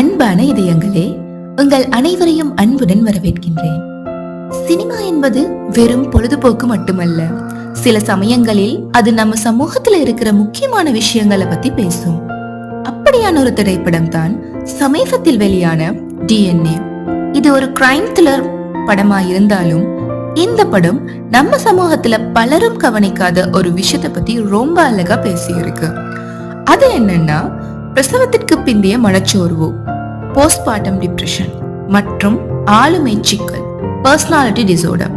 அன்பான இதயங்களே உங்கள் அனைவரையும் அன்புடன் வரவேற்கின்றேன். சினிமா என்பது வெறும் பொழுதுபோக்கு மட்டுமல்ல. சில சமயங்களில் அது நம்ம சமூகத்துல இருக்கிற முக்கியமான விஷயங்களை பத்தி பேசும். அப்படியான ஒரு திரைப்படம் தான் சமீபத்தில் வெளியான டிஎன்ஏ இது ஒரு கிரைம் த்ரில்லர் படமா இருந்தாலும் இந்த படம் நம்ம சமூகத்துல பலரும் கவனிக்காத ஒரு விஷயத்த பத்தி ரொம்ப அழகா பேசியிருக்கு. அது என்னன்னா பிரசவத்திற்கு பிந்தைய மனச்சோர்வு. போஸ்ட்மார்ட்டம் டிப்ரெஷன் மற்றும் ஆளுமை சிக்கல் பர்சனாலிட்டி டிசோர்டர்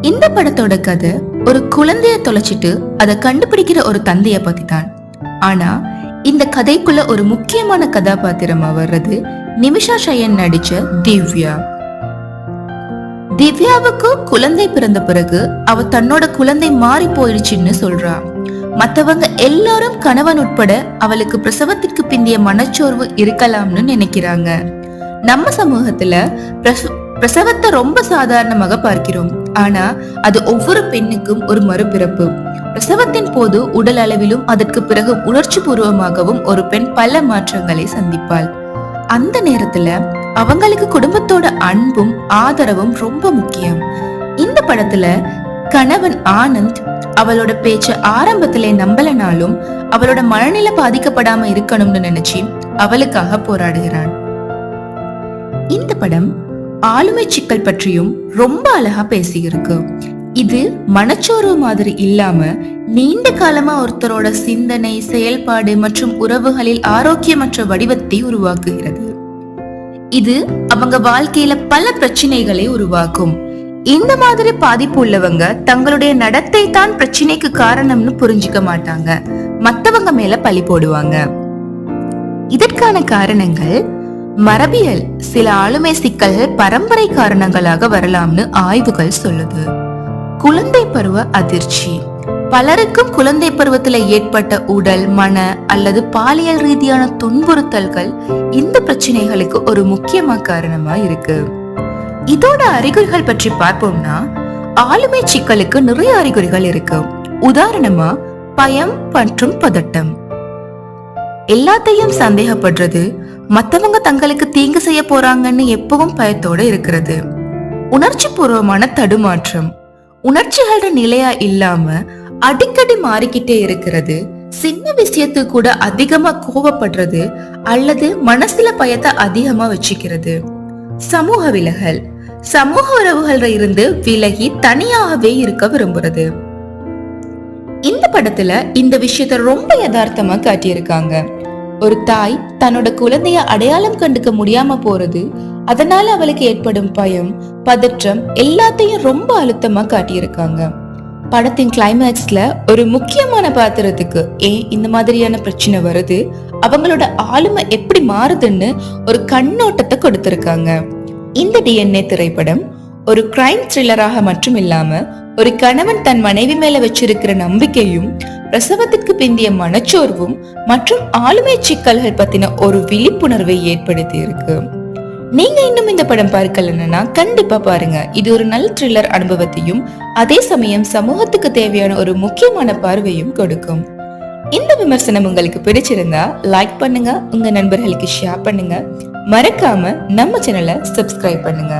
இந்த படத்தோட கதை ஒரு குழந்தைய தொலைச்சிட்டு அதை கண்டுபிடிக்கிற ஒரு தந்தைய பத்தி தான் ஆனா இந்த கதைக்குள்ள ஒரு முக்கியமான கதாபாத்திரமா வர்றது நிமிஷா ஷயன் நடிச்ச திவ்யா. திவ்யாவுக்கு குழந்தை பிறந்த பிறகு அவ தன்னோட குழந்தை மாறி போயிடுச்சுன்னு சொல்றா. மத்தவங்க எல்லாரும் கணவன் உட்பட அவளுக்கு பிரசவத்திற்கு பிந்திய மனச்சோர்வு இருக்கலாம்னு நினைக்கிறாங்க. நம்ம சமூகத்துல பிரசவத்தை ரொம்ப சாதாரணமாக பார்க்கிறோம். ஆனா அது ஒவ்வொரு பெண்ணுக்கும் ஒரு மறுபிறப்பு. பிரசவத்தின் போது உடல் அளவிலும் அதற்கு பிறகு உணர்ச்சி பூர்வமாகவும் ஒரு பெண் பல மாற்றங்களை சந்திப்பாள். அந்த நேரத்துல அவங்களுக்கு குடும்பத்தோட அன்பும் ஆதரவும் ரொம்ப முக்கியம். இந்த படத்துல கணவன் ஆனந்த் அவளோட பேச்ச ஆரம்பத்திலே நம்பலனாலும் அவளோட மனநிலை பாதிக்கப்படாம இருக்கணும்னு நினைச்சு அவளுக்காக போராடுகிறான். இந்த படம் ஆளுமை சிக்கல் பற்றியும் ரொம்ப அழகா பேசியிருக்கு. இது மனச்சோர்வு மாதிரி இல்லாம நீண்ட காலமா ஒருத்தரோட சிந்தனை செயல்பாடு மற்றும் உறவுகளில் ஆரோக்கியமற்ற வடிவத்தை உருவாக்குகிறது. இது அவங்க வாழ்க்கையில பல பிரச்சனைகளை உருவாக்கும். இந்த மாதிரி பாதிப்பு உள்ளவங்க தங்களுடைய நடத்தை தான் பிரச்சனைக்கு காரணம்னு புரிஞ்சுக்க மாட்டாங்க. மத்தவங்க மேல பழி போடுவாங்க. இதற்கான காரணங்கள் மரபியல் சில ஆளுமை சிக்கல்கள் பரம்பரை காரணங்களாக வரலாம்னு ஆய்வுகள் சொல்லுது. குழந்தை பருவ அதிர்ச்சி. பலருக்கும் குழந்தை பருவத்துல ஏற்பட்ட உடல் மன அல்லது பாலியல் ரீதியான துன்புறுத்தல்கள் இந்த பிரச்சனைகளுக்கு ஒரு முக்கியமா காரணமா இருக்கு. இதோட அறிகுறிகள் பற்றி பார்ப்போம்னா ஆளுமை சிக்கலுக்கு நிறைய அறிகுறிகள் இருக்கு. உதாரணமா பயம் மற்றும் பதட்டம். எல்லாத்தையும் சந்தேகப்படுறது மத்தவங்க தங்களுக்கு தீங்கு செய்ய போறாங்கன்னு எப்பவும் பயத்தோட இருக்கிறது. உணர்ச்சி பூர்வமான தடுமாற்றம். உணர்ச்சிகளோட நிலையா இல்லாம அடிக்கடி மாறிக்கிட்டே இருக்கிறது. சின்ன விஷயத்துக்கு கூட அதிகமா கோவப்படுறது அல்லது மனசுல பயத்தை அதிகமா வச்சுக்கிறது. சமூக விலகல். சமூக உறவுகள்ல இருந்து விலகி தனியாகவே இருக்க விரும்புறது. இந்த படத்துல இந்த விஷயத்த ரொம்ப யதார்த்தமா காட்டியிருக்காங்க. ஒரு தாய் தன்னோட குழந்தைய அடையாளம் கண்டுக்க முடியாம போறது அதனால அவளுக்கு ஏற்படும் பயம் பதற்றம் எல்லாத்தையும் ரொம்ப அழுத்தமா காட்டியிருக்காங்க. படத்தின் கிளைமேக்ஸ்ல ஒரு முக்கியமான பாத்திரத்துக்கு ஏன் இந்த மாதிரியான பிரச்சனை வருது அவங்களோட ஆளுமை எப்படி மாறுதுன்னு ஒரு கண்ணோட்டத்தை கொடுத்திருக்காங்க. இந்த டிஎன்ஏ திரைப்படம் ஒரு கிரைம் த்ரில்லராக மட்டும் இல்லாம ஒரு கணவன் தன் மனைவி மேல வச்சிருக்கிற நம்பிக்கையும் பிரசவத்திற்கு பிந்திய மனச்சோர்வும் மற்றும் ஆளுமை சிக்கல்கள் பத்தின ஒரு விழிப்புணர்வை ஏற்படுத்தி இருக்கு. நீங்க இன்னும் இந்த படம் பார்க்கலன்னா கண்டிப்பா பாருங்க. இது ஒரு நல்ல த்ரில்லர் அனுபவத்தையும் அதே சமயம் சமூகத்துக்கு தேவையான ஒரு முக்கியமான பார்வையும் கொடுக்கும். இந்த விமர்சனம் உங்களுக்கு பிடிச்சிருந்தா லைக் பண்ணுங்க உங்க நண்பர்களுக்கு ஷேர் பண்ணுங்க. மறக்காம நம்ம சேனலை சப்ஸ்கிரைப் பண்ணுங்க.